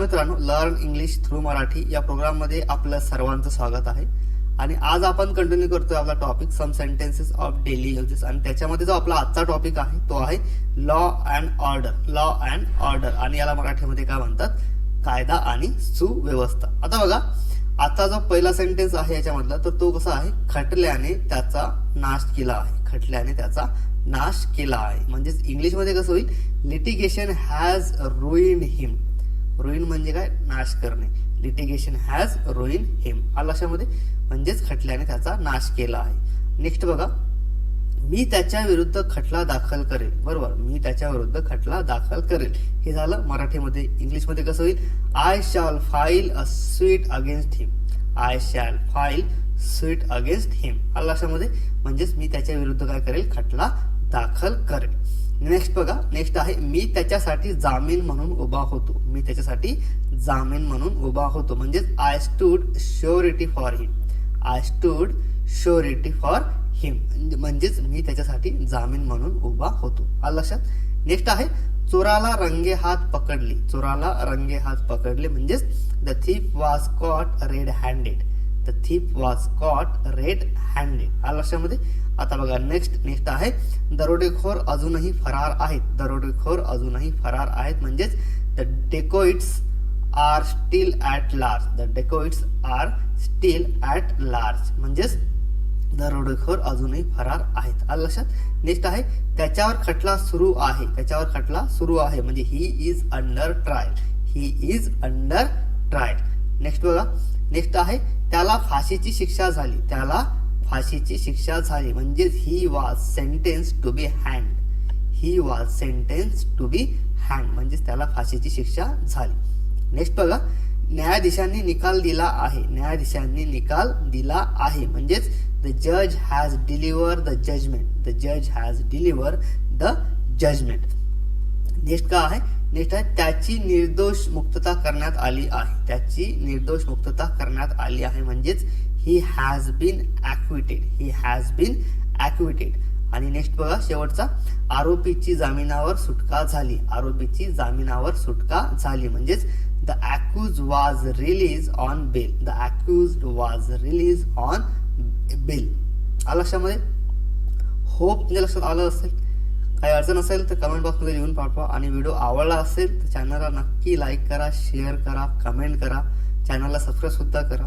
मित्रांनो learn English through Marathi या प्रोग्राममध्ये आपलं सर्वांचं स्वागत आहे. आणि आज आपण कंटिन्यू करतोय आपला topic some sentences of daily uses आणि त्याच्यामध्ये जो आपला आजचा टॉपिक आहे तो आहे law and order law and order आणि याला मराठीमध्ये काय म्हणतात? कायदा आणि सुव्यवस्था. आता बघा आता जो पहिला सेंटेन्स आहे याच्यामधला तर तो कसा आहे? खटल्याने त्याचा नाश केला आहे. खटल्याने त्याचा नाश केला आहे. म्हणजेच इंग्लिशमध्ये कसं होईल? Litigation has ruin him ruin म्हणजे काय? नाश करणे. लिटिगेशन हॅज रोईन हिम आलाशामध्ये म्हणजेच खटल्याने त्याचा नाश केला आहे. नेक्स्ट बघा. मी त्याच्या विरुद्ध खटला दाखल करेल. बरोबर. मी त्याच्या विरुद्ध खटला दाखल करेल. हे झालं मराठीमध्ये. इंग्लिशमध्ये कसं होईल? I shall file a suit against him I shall file suit against him आलाशामध्ये म्हणजेच मी त्याच्या विरुद्ध काय करेल? खटला दाखल करेल. नेक्स्ट बघा नेक्स्ट आहे मी त्याच्यासाठी जामीन म्हणून उभा होतो. मी त्याच्यासाठी जामीन म्हणून उभा होतो. म्हणजेच I stood surety for him I stood surety for him म्हणजेच मी त्याच्यासाठी जामीन म्हणून उभा होतो. आलं लक्षात? नेक्स्ट आहे चोराला रंगे हात पकडले. चोराला रंगे हात पकडले म्हणजेच the thief was caught red handed the thief was caught red handed आलं लक्षामध्ये आता बघा नेक्स्ट नेक्स्ट आहे. दरोडेखोर अजूनही फरार आहेत. दरोडेखोर अजूनही फरार आहेत. म्हणजेच the dacoits are still at large the dacoits are still at large म्हणजेच दरोडेखोर अजूनही फरार आहेत. आलं लक्षात? नेक्स्ट आहे त्याच्यावर खटला सुरू आहे. त्याच्यावर खटला सुरू आहे. म्हणजे he is under trial he is under trial next बघा. नेक्स्ट आहे त्याला फाशीची शिक्षा झाली. त्याला फाशीची शिक्षा झाली. म्हणजेच he was sentence to be हँड he was sentence to be hand म्हणजेच त्याला फाशीची शिक्षा झाली. नेक्स्ट बघा न्यायाधीशांनी निकाल दिला आहे. न्यायाधीशांनी निकाल दिला आहे. म्हणजेच द जज has deliver the judgement the जज has deliver the judgement next का आहे? नेक्स्ट आहे त्याची निर्दोष मुक्तता करण्यात आली आहे. त्याची निर्दोष मुक्तता करण्यात आली आहे. म्हणजेच he has been acquitted he has been acquitted आणि नेक्स्ट बघा शेवटचा. आरोपीची जामिनावर सुटका झाली. आरोपीची जामिनावर सुटका झाली. म्हणजेच the accused was release on bail the accused was release on bail आलं लक्षामध्ये? होप तुमच्या लक्षात आलं असेल. काही अडचण असेल तर कमेंट बॉक्समध्ये लिहून पाठवा. आणि व्हिडिओ आवडला असेल तर चॅनलला नक्की लाईक करा शेअर करा कमेंट करा. चॅनलला सबस्क्राईबसुद्धा करा.